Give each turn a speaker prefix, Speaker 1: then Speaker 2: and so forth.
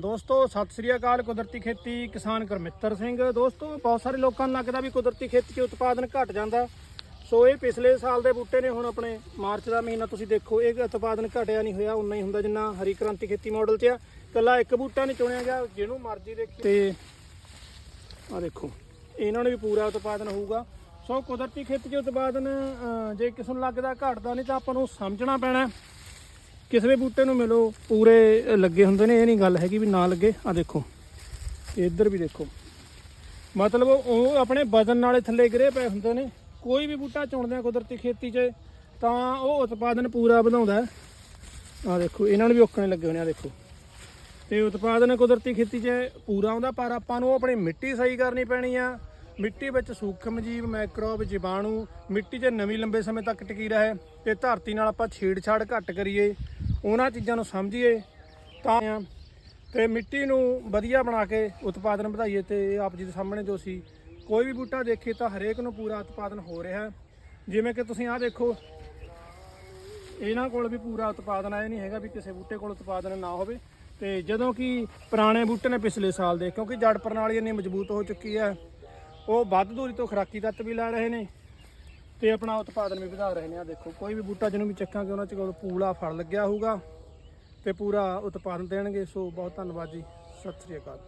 Speaker 1: ਦੋਸਤੋ ਸਤਿ ਸ੍ਰੀ ਅਕਾਲ ਕੁਦਰਤੀ ਖੇਤੀ ਕਿਸਾਨ ਕਰਮਿੱਤਰ ਸਿੰਘ। ਦੋਸਤੋ ਬਹੁਤ ਸਾਰੇ ਲੋਕਾਂ ਨੂੰ ਲੱਗਦਾ ਵੀ ਕੁਦਰਤੀ ਖੇਤੀ 'ਚ ਉਤਪਾਦਨ ਘਟ ਜਾਂਦਾ। ਸੋ ਇਹ ਪਿਛਲੇ ਸਾਲ ਦੇ ਬੂਟੇ ਨੇ ਹੁਣ ਆਪਣੇ ਮਾਰਚ ਦਾ ਮਹੀਨਾ ਤੁਸੀਂ ਦੇਖੋ ਇਹ ਉਤਪਾਦਨ ਘਟਿਆ ਨਹੀਂ ਹੋਇਆ। ਉਨਾ ਹੀ ਹੁੰਦਾ ਜਿੰਨਾ ਹਰੀ ਕ੍ਰਾਂਤੀ ਖੇਤੀ ਮਾਡਲ 'ਚ ਆ। ਕੱਲਾ ਇੱਕ ਬੂਟਾ ਨਹੀਂ ਚੁਣਿਆ ਗਿਆ ਜਿਹਨੂੰ ਮਰਜ਼ੀ ਦੇਖੀ ਤੇ ਆ ਦੇਖੋ ਇਹਨਾਂ ਨੇ ਵੀ ਪੂਰਾ ਉਤਪਾਦਨ ਹੋਊਗਾ। ਸੋ ਕੁਦਰਤੀ ਖੇਤੀ 'ਚ ਉਤਪਾਦਨ ਜੇ ਕਿਸੇ ਨੂੰ ਲੱਗਦਾ ਘਟਦਾ ਨਹੀਂ ਤਾਂ ਆਪਾਂ ਨੂੰ ਸਮਝਣਾ ਪੈਣਾ। ਕਿਸੇ ਵੀ ਬੂਟੇ ਨੂੰ ਮਿਲੋ, ਪੂਰੇ ਲੱਗੇ ਹੁੰਦੇ ਨੇ, ਇਹ ਨਹੀਂ ਗੱਲ ਹੈਗੀ ਵੀ ਨਾ ਲੱਗੇ। ਆ ਦੇਖੋ ਤੇ ਇੱਧਰ ਵੀ ਦੇਖੋ। ਮਤਲਬ ਉਹ ਆਪਣੇ ਵਜ਼ਨ ਨਾਲੇ ਥੱਲੇ ਗਿਰੇ ਪਏ ਹੁੰਦੇ ਨੇ। ਕੋਈ ਵੀ ਬੂਟਾ ਚੁਣਦੇ ਆ ਕੁਦਰਤੀ ਖੇਤੀ 'ਚ, ਤਾਂ ਉਹ ਉਤਪਾਦਨ ਪੂਰਾ ਵਧਾਉਂਦਾ ਆ ਦੇਖੋ, ਇਹਨਾਂ ਨੂੰ ਵੀ ਔਕਣੇ ਲੱਗੇ ਹੋਣੇ ਆ ਦੇਖੋ। ਤੇ ਉਤਪਾਦਨ ਕੁਦਰਤੀ ਖੇਤੀ 'ਚ ਪੂਰਾ ਆਉਂਦਾ, ਪਰ ਆਪਾਂ ਨੂੰ ਆਪਣੀ ਮਿੱਟੀ ਸਹੀ ਕਰਨੀ ਪੈਣੀ ਆ। ਮਿੱਟੀ ਵਿੱਚ ਸੂਖਮ ਜੀਵ ਮਾਈਕਰੋਬ ਜੀਵਾਣੂ, ਮਿੱਟੀ 'ਚ ਨਵੀਂ ਲੰਬੇ ਸਮੇਂ ਤੱਕ ਟਿਕੀ ਰਹੇ, ਤੇ ਧਰਤੀ ਨਾਲ ਆਪਾਂ ਛੇੜਛਾੜ ਘੱਟ ਕਰੀਏ। ਉਹਨਾਂ ਚੀਜ਼ਾਂ ਨੂੰ ਸਮਝੀਏ ਤਾਂ ਤੇ ਮਿੱਟੀ ਨੂੰ ਵਧੀਆ ਬਣਾ ਕੇ ਉਤਪਾਦਨ ਵਧਾਈਏ ਤੇ ਆਪ ਜੀ ਦੇ ਸਾਹਮਣੇ ਜੋ ਸੀ, ਕੋਈ ਵੀ ਬੂਟਾ ਦੇਖੇ ਤਾਂ ਹਰੇਕ ਨੂੰ ਪੂਰਾ ਉਤਪਾਦਨ ਹੋ ਰਿਹਾ ਹੈ। ਜਿਵੇਂ ਕਿ ਤੁਸੀਂ ਆਹ ਦੇਖੋ, ਇਹਨਾਂ ਕੋਲ ਵੀ ਪੂਰਾ ਉਤਪਾਦਨ ਆਇਆ ਨਹੀਂ ਹੈਗਾ ਵੀ ਕਿਸੇ ਬੂਟੇ ਕੋਲ ਉਤਪਾਦਨ ਨਾ ਹੋਵੇ। ਤੇ ਜਦੋਂ ਕਿ ਪੁਰਾਣੇ ਬੂਟੇ ਨੇ ਪਿਛਲੇ ਸਾਲ ਦੇ, ਕਿਉਂਕਿ ਜੜ ਪ੍ਰਣਾਲੀ ਇੰਨੀ ਮਜ਼ਬੂਤ ਹੋ ਚੁੱਕੀ ਹੈ, ਉਹ ਵੱਧ ਦੂਰੀ ਤੋਂ ਖੁਰਾਕੀ ਤੱਤ ਵੀ ਲੈ ਰਹੇ ਨੇ। ਤੇ ਆਪਣਾ ਉਤਪਾਦਨ ਵੀ ਵਧਾ ਰਹੇ ਨੇ ਆ ਦੇਖੋ, ਕੋਈ ਵੀ ਬੂਟਾ ਜਿਹਨੂੰ ਵੀ ਚੱਕਾਂਗੇ, ਉਹਨਾਂ ਚ ਕੋਲ ਪੂਲਾ ਫਲ ਲੱਗਿਆ ਹੋਊਗਾ ਤੇ ਪੂਰਾ ਉਤਪਾਦਨ ਦੇਣਗੇ, ਸੋ ਬਹੁਤ ਧੰਨਵਾਦ ਜੀ, ਸਤਿ ਸ੍ਰੀ ਅਕਾਲ।